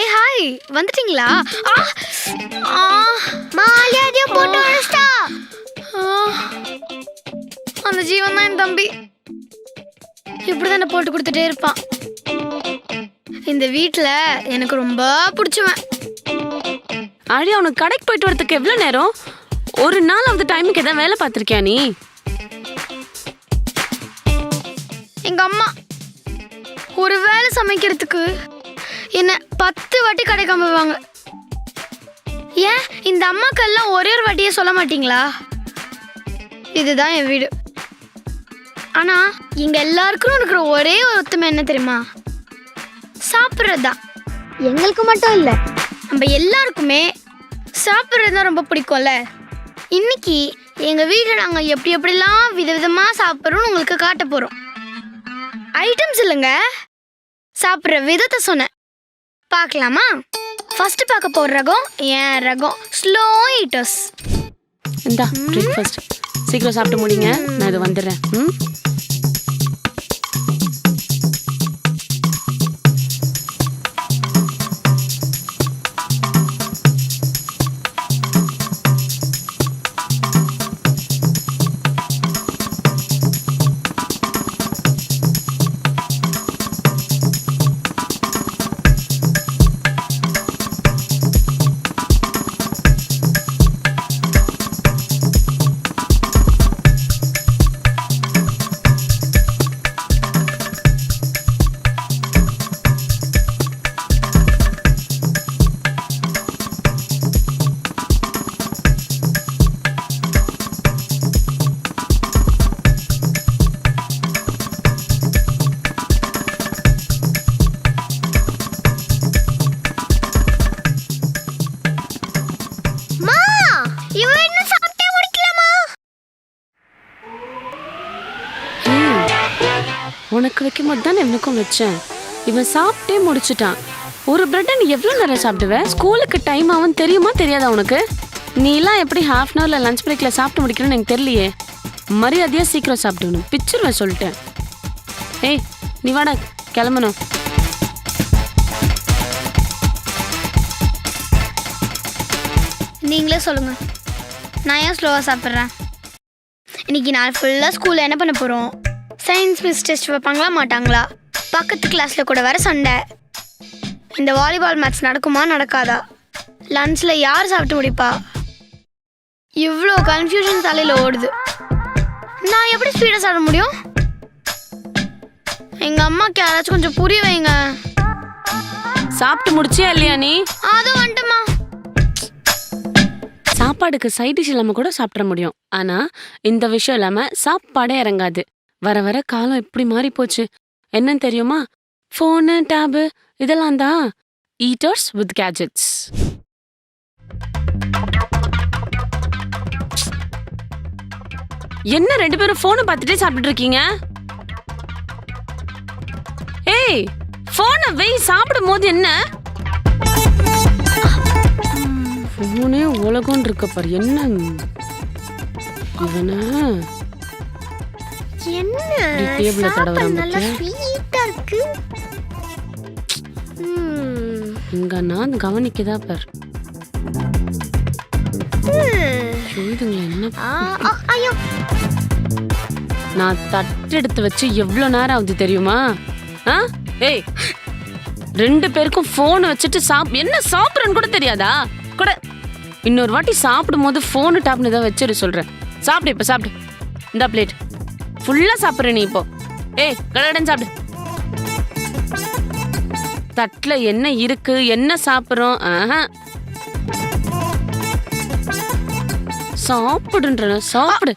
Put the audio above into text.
Hey hi வந்துட்டீங்களா? ஆ ஆ. மாலியாதையும் போட்டு உடைச்சிட்டா ஆ. அந்த ஜீவன் தான் என் தம்பி. இப்படிதானே போட்டு கொடுத்துட்டே இருப்பான். இந்த வீட்டில் எனக்கு ரொம்ப பிடிச்சவன். ஆழியா உனக்கு கடைக்கு போயிட்டு வரதுக்கு எவ்வளோ நேரம்? ஒரு நாள் அந்த டைமுக்கு எதாவது வேலை பார்த்துருக்கியா நீ? எங்க அம்மா ஒரு வேளை சமைக்கிறதுக்கு என்ன பத்து வாட்டி கடைக்கு அனுப்புவாங்க ஏன்? இந்த அம்மாக்கெல்லாம் ஒரே ஒரு வாட்டியே சொல்ல மாட்டீங்களா? இதுதான் என் வீடு. ஆனா இங்க எல்லாருக்கும் இருக்கிற ஒரே ஒரு ஒத்துமை என்ன தெரியுமா? சாப்பிட்றது தான் எங்களுக்கு மட்டும் இல்ல. நம்ம எல்லாருக்குமே சாப்பிட்றது தான் ரொம்ப பிடிக்கும்ல. இன்னைக்கு எங்க வீட்டில் நாங்கள் எப்படி எப்படிலாம் விதவிதமாக சாப்பிட்றோம்னு உங்களுக்கு காட்ட போகிறோம் ஐட்டம்ஸ் இல்லைங்க. சாப்பிட்ற விதத்தை சொன்னேன். பார்க்கலாமா? ஃபர்ஸ்ட் பார்க்க போகிற ரகம் ஏன் ரகம்? ஸ்லோ ஈட்டர்ஸ் இந்தா பிரேக்ஃபாஸ்ட் சீக்கிரம் சாப்பிட்டு முடிங்க. நான் இது வந்துடுறேன். ம்? உனக்கு வைக்கும்போது தானே இவனுக்கும் வச்சேன். இவன் சாப்பிட்டே முடிச்சிட்டான். ஒரு பிரெட்டை நீ எவ்வளோ நேரம் சாப்பிடுவேன் ஸ்கூலுக்கு டைம் ஆகும் தெரியுமா தெரியாதா உனக்கு? நீலாம் எப்படி ஹாஃப் அன் ஹவரில் லஞ்ச் பிரேக்கில் சாப்பிட்டு முடிக்கணும்னு எனக்கு தெரியலையே. மரியாதையாக சீக்கிரம் சாப்பிட்டுக்கணும் பிச்சிருவேன் சொல்லிட்டேன். ஏய் நீ வாடா கிளம்பணும். நீங்களே சொல்லுங்கள் நான் ஏன் ஸ்லோவாக சாப்பிட்றேன்? இன்னைக்கு நாள் ஃபுல்லாக ஸ்கூலில் என்ன பண்ண போகிறோம் சயின்ஸ் மிஸ் டெஸ்ட் வைப்பாங்களா மாட்டாங்களா? பக்கத்து கிளாஸில் கூட வேற சண்டை. இந்த வாலிபால் மேட்ச் நடக்குமா நடக்காதா? லஞ்சில் யார் சாப்பிட்டு முடிப்பா? இவ்வளோ கன்ஃபியூஷன் தலையில் ஓடுது. நான் எப்படி ஸ்பீடாக சாப்பிட முடியும்? எங்கள் அம்மாக்கு யாராச்சும் கொஞ்சம் புரிய வைங்க. சாப்பிட்டு முடிச்சியா இல்லையா நீ? அதுவும் வந்துட்டுமா சாப்பாடுக்கு சைட் டிஷ் இல்லாம கூட சாப்பிட முடியும். ஆனா இந்த விஷயம் இல்லாம சாப்பாடே இறங்காது. வர வர காலம் எப்படி மாறி போச்சு என்னன்னு தெரியுமா? ஃபோனு டேபு இதெல்லாம் தான் ஈட்டர்ஸ் வித் கேஜெட்ஸ் என்ன ரெண்டு பேரும் ஃபோனை பார்த்துட்டே சாப்பிட்டுட்டு இருக்கீங்க ஏய் ஃபோனை வெய் சாப்பிடும் போது என்ன? ஃபோனே உலகம் இருக்க பாரு என்ன? இவன? என்ன? நல்லா? ஸ்வீட்டா இருக்கு. இங்க நான் கவனிக்கதா பார். இதுங்களை என்ன? ஐயோ. நான் தட்டு எடுத்து வச்சு எவ்வளோ நேரம் ஆகுது தெரியுமா? ஆ? ஏய் ரெண்டு பேருக்கும் ஃபோன் வச்சுட்டு சாப் என்ன சாப்பிட்றேன்னு கூட தெரியாதா? கூட இன்னொரு வாட்டி சாப்பிடும் போது ஃபோனு டாப்னு தான் வச்சிரு சொல்கிறேன் சாப்பிடு இப்போ சாப்பிடு. இந்த பிளேட் ஃபுல்லாக சாப்பிட்ற நீ இப்போ. ஏய் கடகடன் சாப்பிடு. தட்டில் என்ன இருக்கு என்ன சாப்பிட்றோம்? ஆஹா. சாப்பிடுன்ற சாப்பிடு.